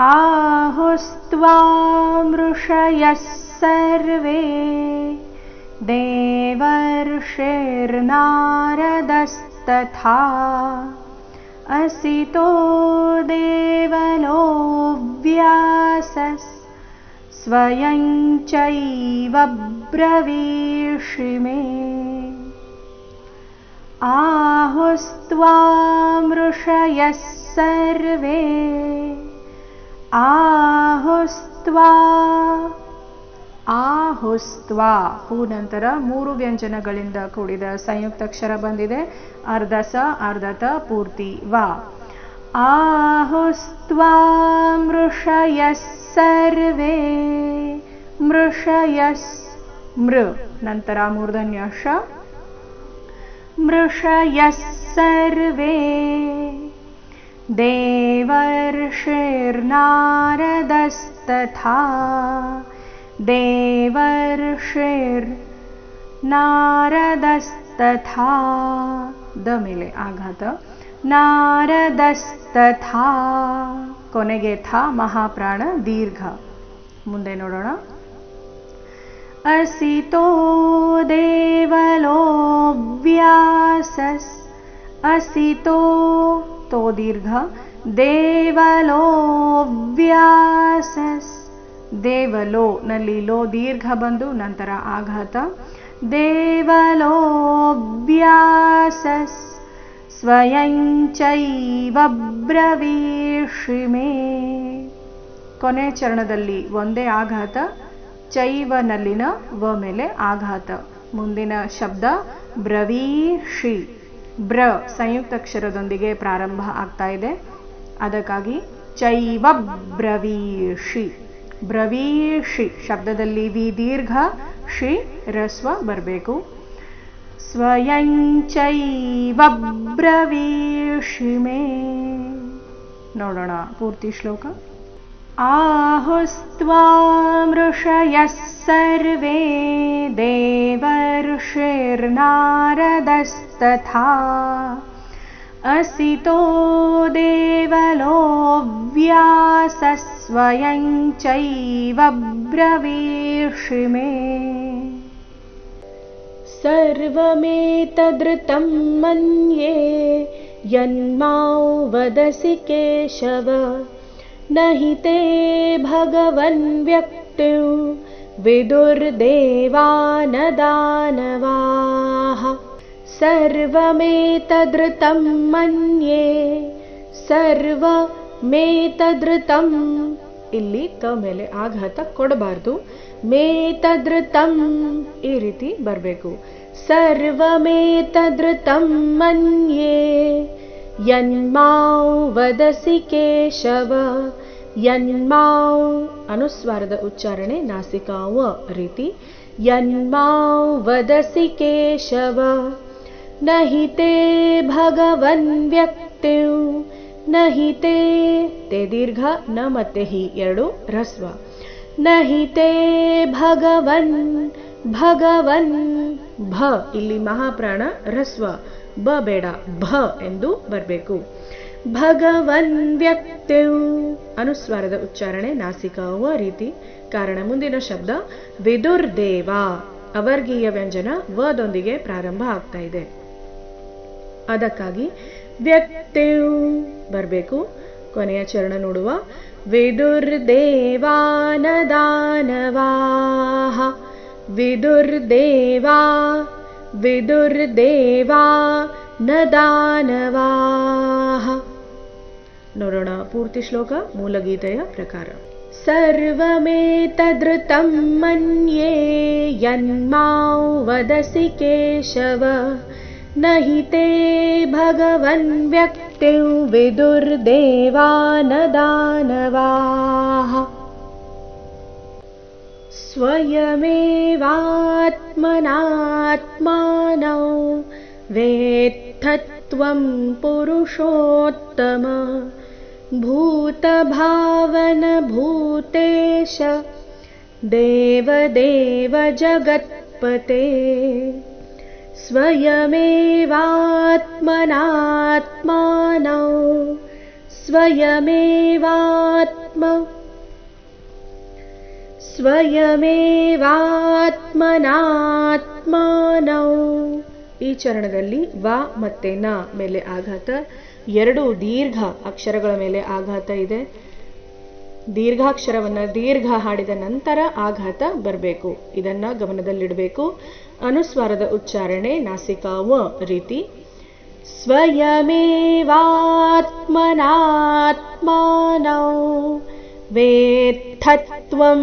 आहुस्त्वा मृषयः सर्वे। देवर्षिर्नारदस्तथा। असितो देवलो व्यासस् स्वयं चैव ब्रवीषि मे। आहुस्त्वा मृषयः सर्वे ಆಹುಸ್ತ್ವಾ. ಆಹುಸ್ತ್ವಾ. ಹೂ ನಂತರ ಮೂರು ವ್ಯಂಜನಗಳಿಂದ ಕೂಡಿದ ಸಂಯುಕ್ತಾಕ್ಷರ ಬಂದಿದೆ. ಅರ್ಧ ಸ ಅರ್ಧತ, ಪೂರ್ತಿ, ವಾ. ಆಹುಸ್ತ್ವಾ ಮೃಷಯಸ್ ಸರ್ವೇ. ಮೃಷಯಸ್ ಮೃ. ನಂತರ ಮೂರ್ಧನ್ಯ ಮೃಷಯಸ್ ಸರ್ವೇ. देवर्षिर्नारदस्तथा देवर्षिर्नारदस्तथा ದ ಮೇಲೆ ಆಘಾತ ನಾರದಸ್ತಥಾ ಕೊನೆಗೆ ಥಾ ಮಹಾಪ್ರಾಣ ದೀರ್ಘ ಮುಂದೆ ನೋಡೋಣ ಅಸಿತೋ ದೇವಲೋ ವ್ಯಾಸಸ್ ಅಸಿತೋ ದೀರ್ಘ. ದೇವಲೋ ವ್ಯಾಸಸ್ ದೇವಲೋ ನಲ್ಲಿ ಲೋ ದೀರ್ಘ ಬಂದು ನಂತರ ಆಘಾತ. ದೇವಲೋ ವ್ಯಾಸಸ್ ಸ್ವಯಂ ಚೈವ ಬ್ರವೀಷಿ ಮೇ. ಕೊನೆ ಚರಣದಲ್ಲಿ ಒಂದೇ ಆಘಾತ, ಚೈವನಲ್ಲಿನ ವ ಮೇಲೆ ಆಘಾತ. ಮುಂದಿನ ಶಬ್ದ ಬ್ರವೀಷಿ. ಬ್ರ ಸಂಯುಕ್ತಾಕ್ಷರದೊಂದಿಗೆ ಪ್ರಾರಂಭ ಆಗ್ತಾ ಇದೆ ಅದಕ್ಕಾಗಿ ಚೈವ ಬ್ರವೀಷಿ ಬ್ರವೀಷಿ ಶಬ್ದದಲ್ಲಿ ವಿ ದೀರ್ಘ ಶಿ ರಸ್ವ ಬರಬೇಕು ಸ್ವಯಂ ಚೈವ ಬ್ರವೀಷಿ ಮೇ ನೋಡೋಣ ಪೂರ್ತಿ ಶ್ಲೋಕ आहुस्त्वा मृषयः सर्वे देवर्षिर्नारदस्तथा असितो देवलो व्यासस्वयं चैव ब्रवीषि मे। सर्वमेतदृतं मन्ये यन्मां वदसि केशव। न हि ते भगवन् व्यक्तिं विदुर्देवानदानवाः सर्वमेतदृतं मन्ये ಸರ್ವಮೇತದೃತಂ ಇಲ್ಲಿ ತ ಮೇಲೆ ಆಘಾತ ಕೊಡಬಾರ್ದು ಮೇತದೃತಂ ಈ ರೀತಿ ಬರಬೇಕು ಸರ್ವಮೇತದೃತಂ ಮನ್ಯೇ ಯನ್ಮಾಂ ವದಸಿ ಕೇಶವ ಯನ್ಮಾವ್ ಅನುಸ್ವಾರದ ಉಚ್ಚಾರಣೆ ನಾಸಿಕಾವ ರೀತಿ. ಯನ್ಮಾವ್ ವದಸಿ ಕೇಶವ ನಹಿತೆ ಭಗವನ್ ವ್ಯಕ್ತಿವ್ ನಹಿತೆ ತೇ ದೀರ್ಘ ನ ಮತ್ತೆ ಹಿ ಎರಡು ರಸ್ವ. ನಹಿತೆ ಭಗವನ್ ಭಗವನ್ ಭ ಇಲ್ಲಿ ಮಹಾಪ್ರಾಣ ರಸ್ವ, ಬ ಬೇಡ ಭ ಎಂದು ಬರಬೇಕು. ಭಗವನ್ ವ್ಯಕ್ತಿಂ ಅನುಸ್ವಾರದ ಉಚ್ಚಾರಣೆ ನಾಸಿಕಾವ ರೀತಿ. ಕಾರಣ ಮುಂದಿನ ಶಬ್ದ, ವಿದುರ್ದೇವ. ಅವರ್ಗೀಯ ವ್ಯಂಜನ ವದೊಂದಿಗೆ ಪ್ರಾರಂಭ ಆಗ್ತಾ ಇದೆ. ಅದಕ್ಕಾಗಿ ವ್ಯಕ್ತಿಂ ಬರಬೇಕು. ಕೊನೆಯ ಚರಣ ನೋಡುವ. ವಿದುರ್ದೇವಾನದಾನವಾಹ. ವಿದುರ್ದೇವಾ ವಿದುರ್ದೇವಾ ನ नुरुणा पूर्तिश्लोक मूलगीतया प्रकार। सर्वमेतदृतं मन्ये यन्मा वदसि केशव न हि ते भगवन् व्यक्तिं विदुर्देवानदानवाः। स्वयमेवात्मनात्मानौ वेत्थत्वं पुरुषोत्तम। भूतभावनभूतेश देवदेव जगत्पते स्वयमेवात्मनात्मानौ स्वयमेवात्म स्वयमेवात्मनात्मानौ। ಈ ಚರಣದಲ್ಲಿ ವ ಮತ್ತೆ ನ ಮೇಲೆ ಆಘಾತ, ಎರಡು ದೀರ್ಘ ಅಕ್ಷರಗಳ ಮೇಲೆ ಆಘಾತ ಇದೆ. ದೀರ್ಘಾಕ್ಷರವನ್ನ ದೀರ್ಘ ಹಾಡಿದ ನಂತರ ಆಘಾತ ಬರಬೇಕು. ಇದನ್ನ ಗಮನದಲ್ಲಿಡಬೇಕು. ಅನುಸ್ವಾರದ ಉಚ್ಚಾರಣೆ ನಾಸಿಕಾ ವ ರೀತಿ. ಸ್ವಯಮೇವಾತ್ಮನಾತ್ಮಾನೌ ವೇತ್ಥತ್ವಂ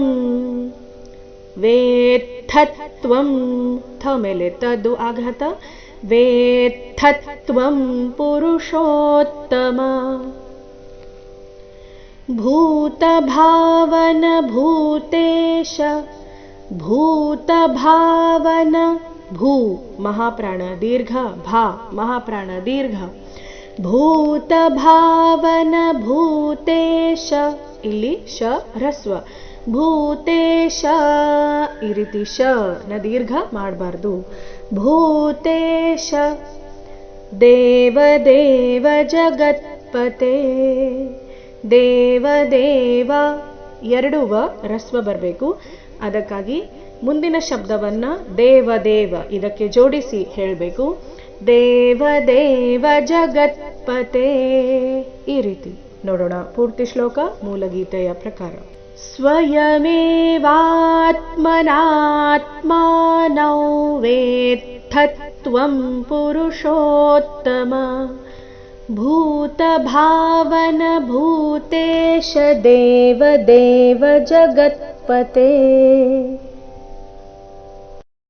ವೇತ್ತತ್ವಂ मेले तद् आघत। वेत्थत्वं पुरुषोत्तम। भूतभावन भूतेश भूतभावन भू। महाप्राण दीर्घ भा। महाप्राणदीर्घ भूत भावन भूतेश इलि श ह्रस्व। ಭೂತೇಶ. ಈ ರೀತಿ ಶ ನ ದೀರ್ಘ ಮಾಡಬಾರ್ದು. ಭೂತೇಶ. ದೇವ ದೇವ ಜಗತ್ಪತೆ. ದೇವ ಎರಡು ವ ರಸ್ವ ಬರಬೇಕು. ಅದಕ್ಕಾಗಿ ಮುಂದಿನ ಶಬ್ದವನ್ನ ದೇವದೇವ ಇದಕ್ಕೆ ಜೋಡಿಸಿ ಹೇಳಬೇಕು. ದೇವ ದೇವ ಜಗತ್ಪತೆ. ಈ ರೀತಿ ನೋಡೋಣ ಪೂರ್ತಿ ಶ್ಲೋಕ ಮೂಲಗೀತೆಯ ಪ್ರಕಾರ. स्वयमेवात्मनात्मानौ वेत्थत्वं पुरुषोत्तम। भूतभावनभूतेश देवदेवजगत्पते।